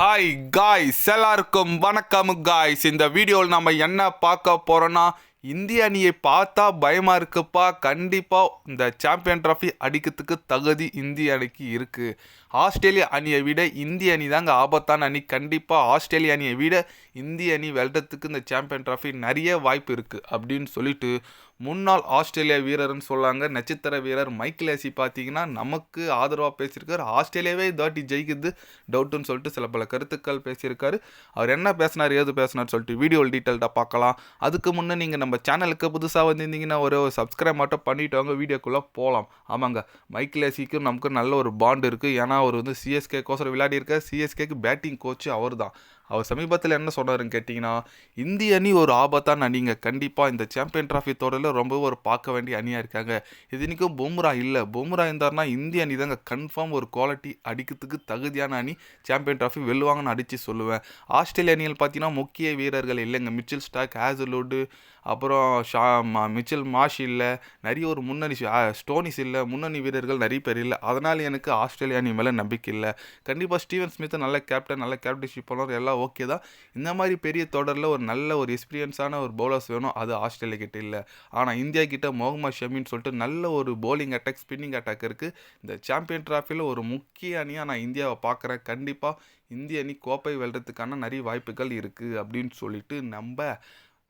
Hi guys எல்லாருக்கும் வணக்கம் guys இந்த வீடியோவில் நம்ம என்ன பார்க்க போகிறோன்னா இந்திய அணியை பார்த்தா பயமாக இருக்குப்பா. கண்டிப்பாக இந்த சாம்பியன் ட்ராஃபி அடிக்கிறதுக்கு தகுதி இந்திய அணிக்கு இருக்குது ஆஸ்திரேலியா அணியை விட இந்திய அணி தாங்க ஆபத்தான அணி. கண்டிப்பாக ஆஸ்திரேலிய அணியை விட இந்திய அணி வெல்றதுக்கு இந்த சாம்பியன் ட்ராஃபி நிறைய வாய்ப்பு இருக்குது அப்படின்னு சொல்லிட்டு முன்னாள் ஆஸ்திரேலியா வீரர்னு சொல்லாங்க. நட்சத்திர வீரர் மைக்கேல் ஏசி பார்த்தீங்கன்னா நமக்கு ஆதரவாக பேசியிருக்காரு. ஆஸ்திரேலியாவே தாட்டி ஜெயிக்குது. டவுட்டுன்னு சொல்லிட்டு சில பல கருத்துக்கள் பேசியிருக்காரு. அவர் என்ன பேசினார் ஏது பேசினார் சொல்லிட்டு வீடியோ டீட்டெயில்டாக பார்க்கலாம். அதுக்கு முன்னே நீங்கள் நம்ம சேனலுக்கு புதுசாக வந்திருந்தீங்கன்னா ஒரு சப்ஸ்கிரைப் மட்டும் பண்ணிவிட்டு வாங்க. வீடியோக்குள்ளே போகலாம் ஆமாங்க. மைக்கேல் ஏசிக்கும் நமக்கு நல்ல ஒரு பாண்ட் இருக்குது ஏன்னா அவர் வந்து சிஎஸ்கே கோசரம் விளையாடி இருக்கார் சிஎஸ்கேக்கு பேட்டிங் கோச்சு அவர் தான் அவர் சமீபத்தில் என்ன சொன்னாருன்னு கேட்டிங்கன்னா இந்திய அணி ஒரு ஆபத்தான அணிங்க. கண்டிப்பாக இந்த சாம்பியன் ட்ராஃபி தொடரில் ரொம்ப ஒரு பார்க்க வேண்டிய அணியாக இருக்காங்க. இதுனிக்கும் பும்ரா இல்லை. பும்ரா இருந்தார்னா இந்திய அணி தாங்க கன்ஃபார்ம் ஒரு குவாலிட்டி அடிக்கிறதுக்கு தகுதியான அணி. சாம்பியன் ட்ராஃபி வெல்லுவாங்கன்னு அடித்து சொல்லுவேன். ஆஸ்திரேலிய அணியில் பார்த்தீங்கன்னா முக்கிய வீரர்கள் இல்லைங்க. மிச்சில் ஸ்டாக் ஹேசலோடு அப்புறம் ஷா மா மிச்சில் மாஷ் இல்லை. நிறைய ஒரு முன்னணி ஸ்டோனிஸ் இல்லை. முன்னணி வீரர்கள் நிறைய பேர் இல்லை. அதனால் எனக்கு ஆஸ்திரேலியா அணி மேலே நம்பிக்கை இல்லை. கண்டிப்பாக ஸ்டீவன் ஸ்மித் நல்ல கேப்டன் நல்ல கேப்டன்ஷிப் பண்ணவர். எல்லாம் ஓகே தான். இந்த மாதிரி பெரிய தொடரில் ஒரு நல்ல ஒரு எக்ஸ்பீரியன்ஸான ஒரு பவுலர்ஸ் வேணும். அது ஆஸ்திரேலியா கிட்ட இல்லை. ஆனால் இந்தியா கிட்ட முகமது ஷமின்னு சொல்லிட்டு நல்ல ஒரு பவுலிங் அட்டாக் ஸ்பின்னிங் அட்டாக் இருக்குது இந்த சாம்பியன் ட்ராஃபியில் ஒரு முக்கிய அணியாக நான் இந்தியாவை பார்க்குறேன். கண்டிப்பாக இந்திய அணி கோப்பை வெல்றதுக்கான நிறைய வாய்ப்புகள் இருக்குது அப்படின்னு சொல்லிட்டு நம்ம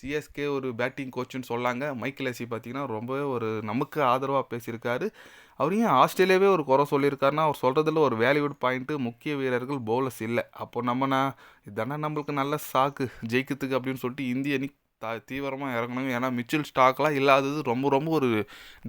சிஎஸ்கே ஒரு பேட்டிங் கோச்சுன்னு சொல்லாங்க. மைக்கேல் ஏசி பார்த்தீங்கன்னா ரொம்பவே ஒரு நமக்கு ஆதரவாக பேசியிருக்காரு. அவர் ஏன் ஆஸ்திரேலியாவே ஒரு குறை சொல்லியிருக்காருன்னா அவர் சொல்கிறதுல ஒரு வேல்யூட் பாயிண்ட்டு முக்கிய வீரர்கள் பவுலர்ஸ் இல்லை. அப்போ நம்ம நான் இதானே நம்மளுக்கு நல்ல சாக்கு ஜெயிக்கிறதுக்கு அப்படின்னு சொல்லிட்டு இந்திய அணி த தீவிரமாக இறங்கணும் ஏன்னா மிச்சல் ஸ்டாக்லாம் இல்லாதது ரொம்ப ரொம்ப ஒரு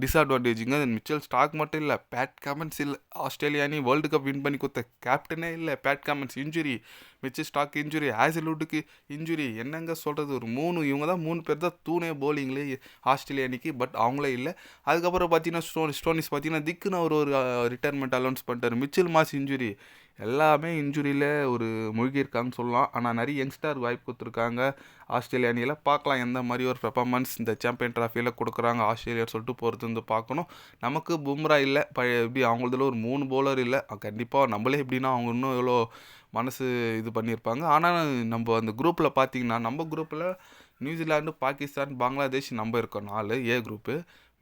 டிஸ்அட்வான்டேஜுங்க மிச்சல் ஸ்டாக் மட்டும் இல்லை பேட் காமன்ஸ் இல்லை ஆஸ்திரேலியானி வேர்ல்டு கப் வின் பண்ணி கொடுத்த கேப்டனே இல்லை Pat Cummins injury Mitchell Starc injury ஆசிலூட்டுக்கு injury என்னங்க சொல்கிறது ஒரு மூணு இவங்க தான் மூணு பேர் தான் தூணே போலிங்லேயே ஆஸ்திரேலியானிக்கு பட் அவங்களே இல்லை. அதுக்கப்புறம் பார்த்தீங்கன்னா ஸ்டோ ஸ்டோனிஸ் பார்த்தீங்கன்னா திக்குன்னு அவர் ஒரு ரிட்டைர்மெண்ட் அலௌன்ஸ் பண்ணிட்டார். மிச்சில் மாஸ் இன்ஜுரி எல்லாமே இன்ஜுரியில் ஒரு மூழ்கியிருக்காங்கன்னு சொல்லலாம். ஆனால் நிறைய யங்ஸ்டர் வாய்ப்பு கொடுத்துருக்காங்க. ஆஸ்திரேலிய அணியில் பார்க்கலாம் எந்த மாதிரி ஒரு பெர்ஃபார்மன்ஸ் இந்த சாம்பியன் ட்ராஃபியில் கொடுக்குறாங்க ஆஸ்திரேலியா சொல்லிட்டு பொறுத்து வந்து பார்க்கணும். நமக்கு பும்ரா இல்லை. பழைய எப்படி அவங்களதுல ஒரு மூணு போலர் இல்லை. கண்டிப்பாக நம்மளே எப்படின்னா அவங்க இன்னும் எவ்வளோ மனசு இது பண்ணியிருப்பாங்க. ஆனால் நம்ம அந்த குரூப்பில் பார்த்தீங்கன்னா நம்ம குரூப்பில் நியூசிலாண்டு பாகிஸ்தான் பங்களாதேஷ் நம்ம இருக்கோம். நாலு ஏ குரூப்பு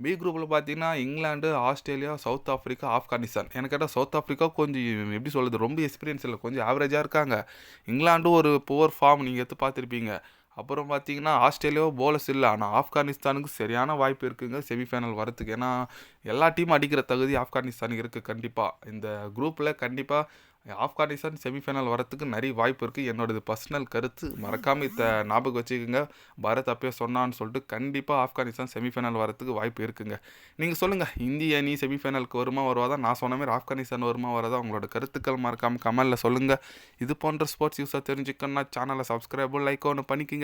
பி குரூப்பில் பார்த்தீங்கன்னா England Australia South Africa Afghanistan. எனக்கு கேட்டால் சவுத் ஆஃப்ரிக்கா கொஞ்சம் எப்படி சொல்கிறது ரொம்ப எக்ஸ்பீரியன்ஸ் இல்லை. கொஞ்சம் ஆவரேஜாக இருக்காங்க. இங்கிலாண்டும் ஒரு புவர் ஃபார்ம் நீங்கள் எடுத்து பார்த்துருப்பீங்க. அப்புறம் பார்த்தீங்கன்னா ஆஸ்திரேலியாவோ போலஸ் இல்லை. ஆனால் ஆப்கானிஸ்தானுக்கு சரியான வாய்ப்பு இருக்குங்க செமிஃபைனல் வரத்துக்கு. ஏன்னா எல்லா டீமும் அடிக்கிற தகுதி ஆப்கானிஸ்தானுக்கு இருக்குது கண்டிப்பாக இந்த குரூப்பில் கண்டிப்பாக ஆப்கானிஸ்தான் செமிஃபைனல் வரத்துக்கு நிறைய வாய்ப்பு இருக்குது என்னோடது பர்சனல் கருத்து. மறக்காமல் இதை ஞாபகம் வச்சுக்கோங்க. பாரத் அப்பயே சொன்னான்னு சொல்லிட்டு கண்டிப்பாக ஆப்கானிஸ்தான் செமிஃபைனல் வரத்துக்கு வாய்ப்பு இருக்குங்க. நீங்கள் சொல்லுங்கள் இந்திய அணி செமிஃபைனலுக்கு வருமா வருவாதா? நான் சொன்ன மாதிரி ஆப்கானிஸ்தான் வருமா வரதா? உங்களோட கருத்துக்கள் மறக்காமல் கமெண்டில் சொல்லுங்கள் இது போன்ற ஸ்போர்ட்ஸ் யூஸாக தெரிஞ்சுக்கணும்னா சேனலை சப்ஸ்கிரைபும் லைக் ஒன்று பண்ணிக்கோங்க.